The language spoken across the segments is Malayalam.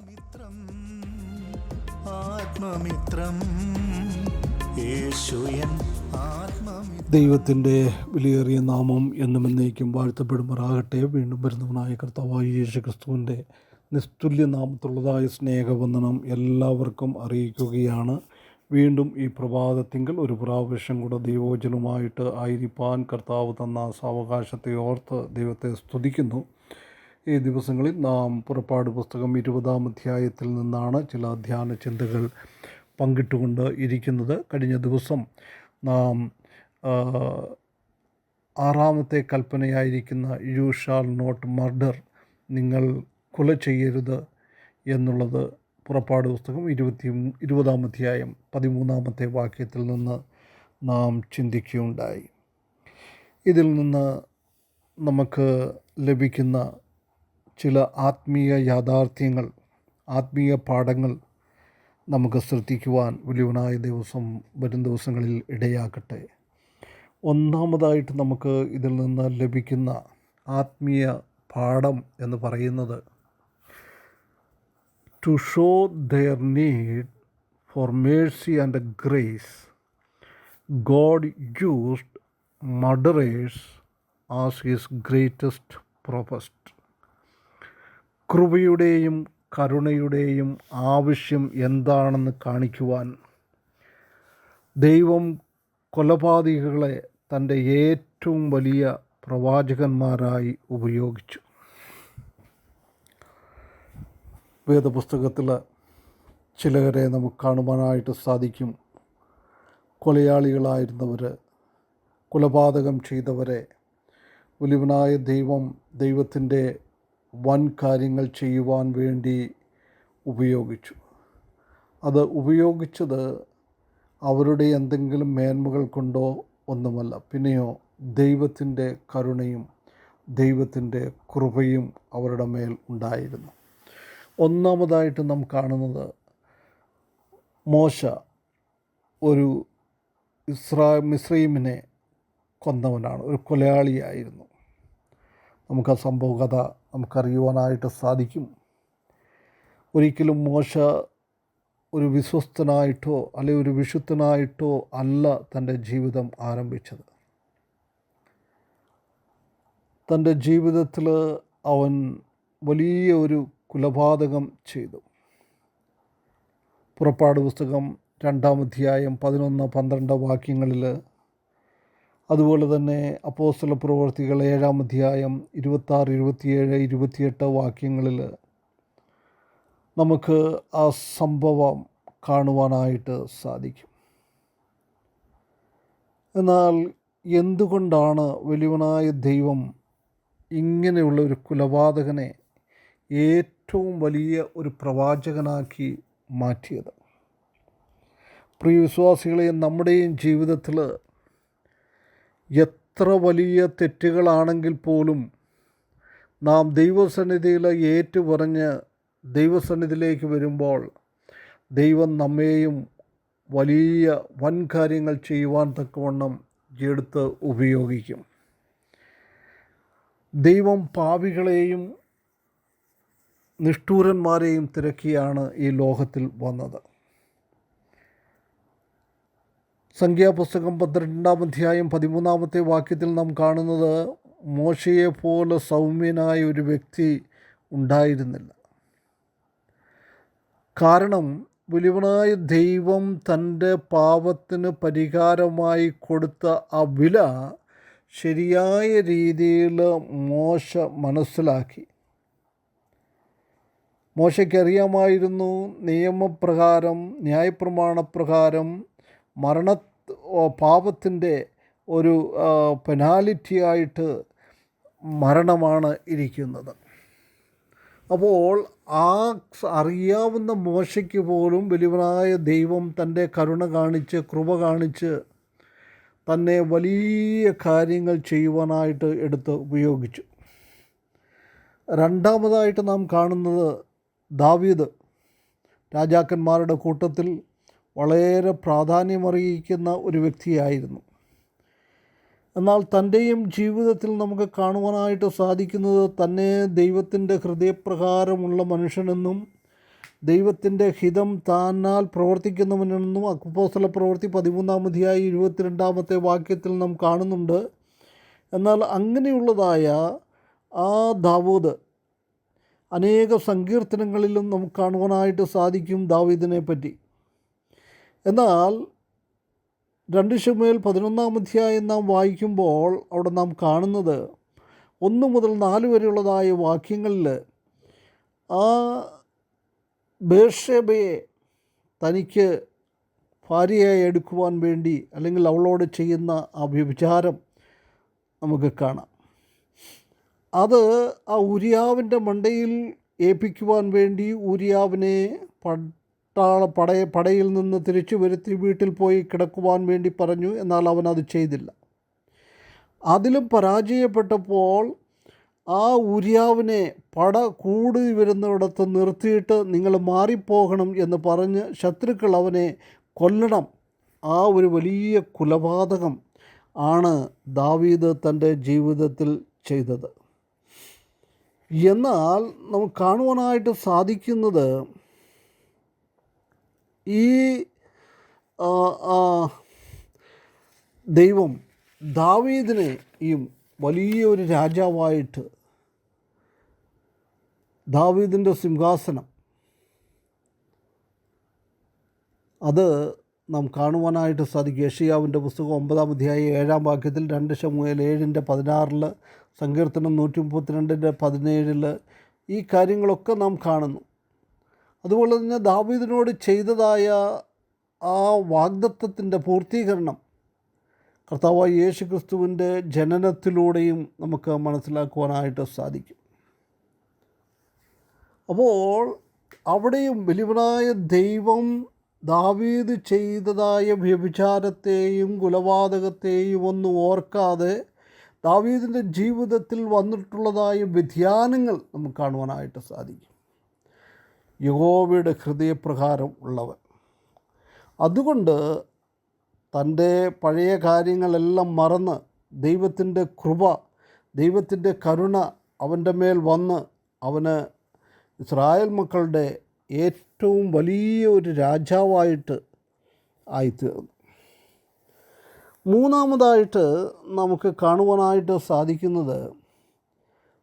ആത്മമിത്രം ആത്മമിത്രം. ദൈവത്തിന്റെ വിലയേറിയ നാമം എന്നും എന്നേക്കും വാഴ്ത്തപ്പെടുമാറാകട്ടെ. വീണ്ടും വരുന്നവനായ കർത്താവായ യേശു ക്രിസ്തുവിന്റെ നിസ്തുല്യ നാമത്തുള്ളതായ സ്നേഹവന്ദനം എല്ലാവർക്കും അറിയിക്കുകയാണ്. വീണ്ടും ഈ പ്രഭാതത്തിങ്കൽ ഒരു പ്രാവശ്യം കൂടെ ദൈവോചനമായിട്ട് ആയിരിപ്പാൻ കർത്താവ് തന്ന സാവകാശത്തെ ഓർത്ത് ദൈവത്തെ സ്തുതിക്കുന്നു. ഈ ദിവസങ്ങളിൽ നാം പുറപ്പാട് പുസ്തകം ഇരുപതാം അധ്യായത്തിൽ നിന്നാണ് ചില ധ്യാന ചിന്തകൾ പങ്കിട്ടുകൊണ്ട് ഇരിക്കുന്നത്. കഴിഞ്ഞ ദിവസം നാം ആറാമത്തെ കൽപ്പനയായിരിക്കുന്ന യു ഷാൾ നോട്ട് മർഡർ നിങ്ങൾ കൊല ചെയ്യരുത് എന്നുള്ളത് പുറപ്പാട് പുസ്തകം ഇരുപത്തി ഇരുപതാം അധ്യായം പതിമൂന്നാമത്തെ വാക്യത്തിൽ നിന്ന് നാം ചിന്തിക്കുകയുണ്ടായി. ഇതിൽ നിന്ന് നമുക്ക് ലഭിക്കുന്ന ചില ആത്മീയ യാഥാർത്ഥ്യങ്ങൾ ആത്മീയ പാഠങ്ങൾ നമുക്ക് ശ്രദ്ധിക്കുവാൻ വലിയവനായ ദിവസം വരും ദിവസങ്ങളിൽ ഇടയാക്കട്ടെ ഒന്നാമതായിട്ട് നമുക്ക് ഇതിൽ നിന്ന് ലഭിക്കുന്ന ആത്മീയ പാഠം എന്ന് പറയുന്നത് to show their need for mercy and grace God used murderers as his greatest prophets കൃപയുടെയും കരുണയുടെയും ആവശ്യം എന്താണെന്ന് കാണിക്കുവാൻ ദൈവം കൊലപാതകികളെ തന്റെ ഏറ്റവും വലിയ പ്രവാചകന്മാരായി ഉപയോഗിച്ചു. വേദപുസ്തകത്തിൽ ചിലരെ നമുക്ക് കാണുവാനായിട്ട് സാധിക്കും. കൊലയാളികളായിരുന്നവർ കൊലപാതകം ചെയ്തവരെ വലിയവനായ ദൈവം ദൈവത്തിന്റെ വൻ കാര്യങ്ങൾ ചെയ്യുവാൻ വേണ്ടി ഉപയോഗിച്ചു. അത് ഉപയോഗിച്ചത് അവരുടെ എന്തെങ്കിലും മേന്മകൾ കൊണ്ടോ ഒന്നുമല്ല. പിന്നെയോ ദൈവത്തിന്റെ കരുണയും ദൈവത്തിന്റെ കൃപയും അവരുടെ മേൽ ഉണ്ടായിരുന്നു. ഒന്നാമതായിട്ട് നാം കാണുന്നത് മോശ ഒരു ഇസ്രാ മിസ്രൈമിനെ കൊന്നവനാണ് ഒരു കൊലയാളിയായിരുന്നു. നമുക്ക് ആ സംഭവ കഥ നമുക്കറിയുവാനായിട്ട് സാധിക്കും. ഒരിക്കലും മോശ ഒരു വിശ്വസ്തനായിട്ടോ അല്ലെ ഒരു വിശുദ്ധനായിട്ടോ അല്ല തന്റെ ജീവിതം ആരംഭിച്ചത്. തന്റെ ജീവിതത്തിൽ അവൻ വലിയ ഒരു കുലപാതകം ചെയ്തു. പുറപ്പാട് പുസ്തകം രണ്ടാം അധ്യായം പതിനൊന്ന് പന്ത്രണ്ട് വാക്യങ്ങളിൽ അതുപോലെ തന്നെ അപ്പോസ്തല പ്രവർത്തികൾ ഏഴാം അധ്യായം ഇരുപത്താറ് ഇരുപത്തിയേഴ് ഇരുപത്തിയെട്ട് വാക്യങ്ങളിൽ നമുക്ക് ആ സംഭവം കാണുവാനായിട്ട് സാധിക്കും. എന്നാൽ എന്തുകൊണ്ടാണ് വലിയവനായ ദൈവം ഇങ്ങനെയുള്ള ഒരു കുലപാതകനെ ഏറ്റവും വലിയ ഒരു പ്രവാചകനാക്കി മാറ്റിയത്? പ്രിയ വിശ്വാസികളെ നമ്മുടെയും ജീവിതത്തിൽ എത്ര വലിയ തെറ്റുകളാണെങ്കിൽ പോലും നാം ദൈവസന്നിധിയിൽ ഏറ്റുപറഞ്ഞ് ദൈവസന്നിധിയിലേക്ക് വരുമ്പോൾ ദൈവം നമ്മെയും വലിയ വൻ കാര്യങ്ങൾ ചെയ്യുവാൻ തക്കവണ്ണം എടുത്ത് ഉപയോഗിക്കും. ദൈവം പാവികളെയും നിഷ്ഠൂരന്മാരെയും തിരക്കിയാണ് ഈ ലോകത്തിൽ വന്നത്. സംഖ്യാപുസ്തകം പന്ത്രണ്ടാം അധ്യായം പതിമൂന്നാമത്തെ വാക്യത്തിൽ നാം കാണുന്നത് മോശയെ പോലെ സൗമ്യനായ ഒരു വ്യക്തി ഉണ്ടായിരുന്നില്ല. കാരണം വലിവനായ ദൈവം തന്റെ പാപത്തിന് പരിഹാരമായി കൊടുത്ത ആ വില ശരിയായ രീതിയിൽ മോശ മനസ്സിലാക്കി. മോശയ്ക്കറിയാമായിരുന്നു നിയമപ്രകാരം ന്യായപ്രമാണപ്രകാരം മരണ പാപത്തിന്റെ ഒരു പെനാലിറ്റിയായിട്ട് മരണമാണ് ഇരിക്കുന്നത്. അപ്പോൾ ആ അറിയാവുന്ന മോശയ്ക്ക് പോലും വലിയവനായ ദൈവം തന്റെ കരുണ കാണിച്ച് കൃപ കാണിച്ച് തന്നെ വലിയ കാര്യങ്ങൾ ചെയ്യുവാനായിട്ട് എടുത്ത് ഉപയോഗിച്ചു. രണ്ടാമതായിട്ട് നാം കാണുന്നത് ദാവീദ് രാജാക്കന്മാരുടെ കൂട്ടത്തിൽ വളരെ പ്രാധാന്യമറിയിക്കുന്ന ഒരു വ്യക്തിയായിരുന്നു. എന്നാൽ തന്റെയും ജീവിതത്തിൽ നമുക്ക് കാണുവാനായിട്ട് സാധിക്കുന്നത് തന്നെ ദൈവത്തിന്റെ ഹൃദയപ്രകാരമുള്ള മനുഷ്യനെന്നും ദൈവത്തിന്റെ ഹിതം താനാൽ പ്രവർത്തിക്കുന്നവനെന്നും അപ്പോസ്തല പ്രവൃത്തി പതിമൂന്നാമതിയായി ഇരുപത്തിരണ്ടാമത്തെ വാക്യത്തിൽ നാം കാണുന്നുണ്ട്. എന്നാൽ അങ്ങനെയുള്ളതായ ആ ദാവൂദ് അനേക സങ്കീർത്തനങ്ങളിലും നമുക്ക് കാണുവാനായിട്ട് സാധിക്കും ദാവീദിനെ പറ്റി എന്നാൽ രണ്ട് ഷമേൽ പതിനൊന്നാം അധ്യായം നാം വായിക്കുമ്പോൾ അവിടെ നാം കാണുന്നത് ഒന്ന് മുതൽ നാല് വരെയുള്ളതായ വാക്യങ്ങളിൽ ആ ബേഷബയെ തനിക്ക് ഭാര്യയായി എടുക്കുവാൻ വേണ്ടി അല്ലെങ്കിൽ അവളോട് ചെയ്യുന്ന ആ വ്യഭിചാരം നമുക്ക് കാണാം. അത് ആ ഉരിയാവിന്റെ മണ്ടയിൽ ഏൽപ്പിക്കുവാൻ വേണ്ടി ഉരിയാവിനെ പട്ടാള പടയ പടയിൽ നിന്ന് തിരിച്ചു വരുത്തി വീട്ടിൽ പോയി കിടക്കുവാൻ വേണ്ടി പറഞ്ഞു എന്നാൽ അവൻ അത് ചെയ്തില്ല. അതിലും പരാജയപ്പെട്ടപ്പോൾ ആ ഉര്യാവിനെ പട കൂടി വരുന്നിടത്ത് നിർത്തിയിട്ട് നിങ്ങൾ മാറിപ്പോകണം എന്ന് പറഞ്ഞ് ശത്രുക്കൾ അവനെ കൊല്ലണം. ആ ഒരു വലിയ കുലപാതകം ആണ് ദാവീദ് തന്റെ ജീവിതത്തിൽ ചെയ്തത്. എന്നാൽ നമുക്ക് കാണുവാനായിട്ട് സാധിക്കുന്നത് ഈ ദൈവം ദാവീദിനെയും വലിയൊരു രാജാവായിട്ട് ദാവീദിന്റെ സിംഹാസനം. അത് നാം കാണുവാനായിട്ട് സാധിക്കും. യഷിയാവിന്റെ പുസ്തകം ഒമ്പതാം അധ്യായ ഏഴാം വാക്യത്തിൽ രണ്ട് ശമുവേൽ ഏഴിന്റെ പതിനാറിൽ സങ്കീർത്തനം നൂറ്റി മുപ്പത്തിരണ്ടിന്റെ പതിനേഴിൽ ഈ കാര്യങ്ങളൊക്കെ നാം കാണുന്നു. അതുപോലെ തന്നെ ദാവീദിനോട് ചെയ്തതായ ആ വാഗ്ദത്വത്തിന്റെ പൂർത്തീകരണം കർത്താവായ യേശു ക്രിസ്തുവിന്റെ ജനനത്തിലൂടെയും നമുക്ക് മനസ്സിലാക്കുവാനായിട്ട് സാധിക്കും. അപ്പോൾ അവിടെയും വലിയവനായ ദൈവം ദാവീദ് ചെയ്തതായ വ്യഭിചാരത്തെയും കുലപാതകത്തെയും ഒന്നും ഓർക്കാതെ ദാവീദിന്റെ ജീവിതത്തിൽ വന്നിട്ടുള്ളതായ വ്യതിയാനങ്ങൾ നമുക്ക് കാണുവാനായിട്ട് സാധിക്കും. യഹോവയുടെ ഹൃദയപ്രകാരം ഉള്ളവൻ. അതുകൊണ്ട് തന്റെ പഴയ കാര്യങ്ങളെല്ലാം മറന്ന് ദൈവത്തിന്റെ കൃപ ദൈവത്തിന്റെ കരുണ അവന്റെ മേൽ വന്ന് അവന് ഇസ്രായേൽ മക്കളുടെ ഏറ്റവും വലിയ ഒരു രാജാവായിട്ട് ആയിത്തീർന്നു. മൂന്നാമതായിട്ട് നമുക്ക് കാണുവാനായിട്ട് സാധിക്കുന്നത്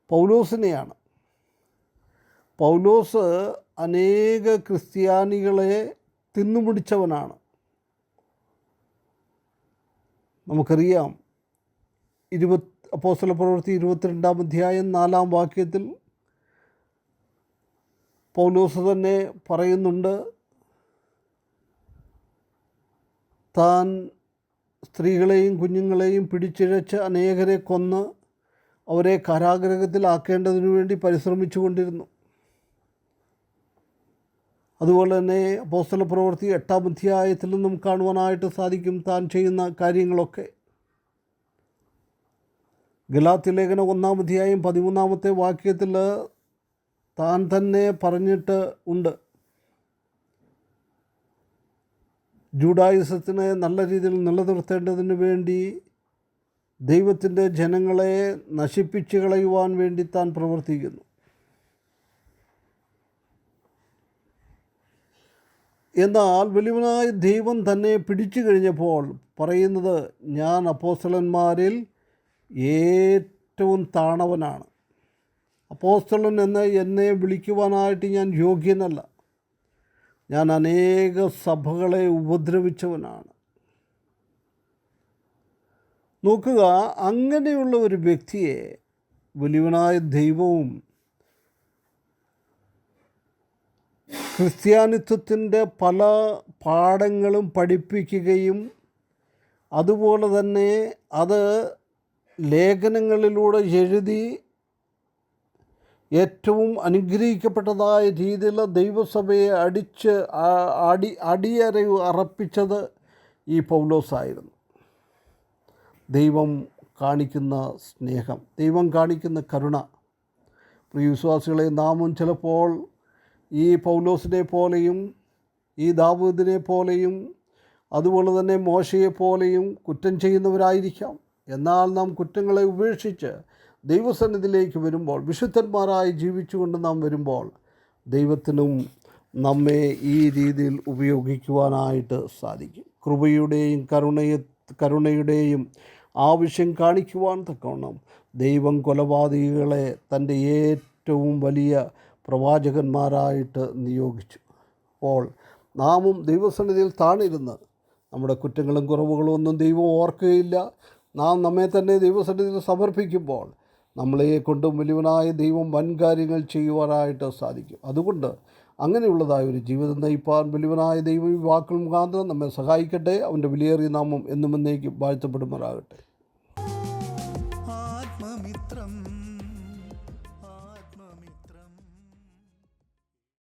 പൗലോസിനെയാണ്. പൗലോസ് അനേക ക്രിസ്ത്യാനികളെ തിന്നുപിടിച്ചവനാണ് നമുക്കറിയാം ഇരുപത് അപ്പോസ്തല പ്രവൃത്തി ഇരുപത്തിരണ്ടാം അധ്യായം നാലാം വാക്യത്തിൽ പൗലോസ് തന്നെ പറയുന്നുണ്ട് താൻ സ്ത്രീകളെയും കുഞ്ഞുങ്ങളെയും പിടിച്ചിഴച്ച് അനേകരെ കൊന്ന് അവരെ കാരാഗ്രഹത്തിലാക്കേണ്ടതിനു വേണ്ടി പരിശ്രമിച്ചു കൊണ്ടിരുന്നു അതുപോലെ തന്നെ അപ്പോസ്തല പ്രവൃത്തി എട്ടാം അധ്യായത്തിൽ നിന്നും കാണുവാനായിട്ട് സാധിക്കും താൻ ചെയ്യുന്ന കാര്യങ്ങളൊക്കെ. ഗലാത്തി ലേഖനം ഒന്നാം അധ്യായം പതിമൂന്നാമത്തെ വാക്യത്തിൽ താൻ തന്നെ പറഞ്ഞിട്ട് ഉണ്ട്. ജൂഡായുസത്തിനെ നല്ല രീതിയിൽ നിലനിർത്തേണ്ടതിന് വേണ്ടി ദൈവത്തിന്റെ ജനങ്ങളെ നശിപ്പിച്ച് കളയുവാൻ വേണ്ടി താൻ പ്രവർത്തിക്കുന്നു. എന്നാൽ വലിയവനായ ദൈവം തന്നെ പിടിച്ചു കഴിഞ്ഞപ്പോൾ പറയുന്നത് ഞാൻ അപ്പോസ്റ്റലന്മാരിൽ ഏറ്റവും താണവനാണ്. അപ്പോസ്റ്റലൻ എന്ന് എന്നെ വിളിക്കുവാനായിട്ട് ഞാൻ യോഗ്യനല്ല. ഞാൻ അനേക സഭകളെ ഉപദ്രവിച്ചവനാണ്. നോക്കുക അങ്ങനെയുള്ള ഒരു വ്യക്തിയെ വലിയവനായ ദൈവവും ക്രിസ്ത്യാനിത്വത്തിന്റെ പല പാഠങ്ങളും പഠിപ്പിക്കുകയും അതുപോലെ തന്നെ അത് ലേഖനങ്ങളിലൂടെ എഴുതി ഏറ്റവും അനുഗ്രഹിക്കപ്പെട്ടതായ രീതിയിൽ ദൈവസഭയെ അടിച്ച് അടി അടിയറ അറപ്പിച്ചത് ഈ പൗലോസായിരുന്നു. ദൈവം കാണിക്കുന്ന സ്നേഹം ദൈവം കാണിക്കുന്ന കരുണ. പ്രിയ വിശ്വാസികളെ നാമും ചിലപ്പോൾ ഈ പൗലോസിനെ പോലെയും ഈ ദാവൂദിനെ പോലെയും അതുപോലെ തന്നെ മോശയെപ്പോലെയും കുറ്റം ചെയ്യുന്നവരായിരിക്കാം. എന്നാൽ നാം കുറ്റങ്ങളെ ഉപേക്ഷിച്ച് ദൈവസന്നിധിയിലേക്ക് വരുമ്പോൾ വിശുദ്ധന്മാരായി ജീവിച്ചുകൊണ്ട് നാം വരുമ്പോൾ ദൈവത്തിനും നമ്മെ ഈ രീതിയിൽ ഉപയോഗിക്കുവാനായിട്ട് സാധിക്കും. കൃപയുടെയും കരുണയ കരുണയുടെയും ആവശ്യം കാണിക്കുവാൻ തക്കവണ്ണം ദൈവം കൊലപാതകികളെ തന്റെ ഏറ്റവും വലിയ പ്രവാചകന്മാരായിട്ട് നിയോഗിച്ചു. അപ്പോൾ നാമും ദൈവസന്നിധിയിൽ താണിരുന്ന് നമ്മുടെ കുറ്റങ്ങളും കുറവുകളും ഒന്നും ദൈവം ഓർക്കുകയില്ല. നാം നമ്മെ തന്നെ ദൈവസന്നിധിയിൽ സമർപ്പിക്കുമ്പോൾ നമ്മളെ കൊണ്ടും വലിയവനായ ദൈവം വൻകാര്യങ്ങൾ ചെയ്യുവാനായിട്ട് സാധിക്കും. അതുകൊണ്ട് അങ്ങനെയുള്ളതായ ഒരു ജീവിതം നയിപ്പാൻ വലിയവനായ ദൈവം ഈ വാക്കുകൾ മുഖാന്തരം നമ്മെ സഹായിക്കട്ടെ. അവന്റെ വിലയേറിയ നാമം എന്നും എന്നേക്കും വാഴ്ത്തപ്പെടുമാറാകട്ടെ.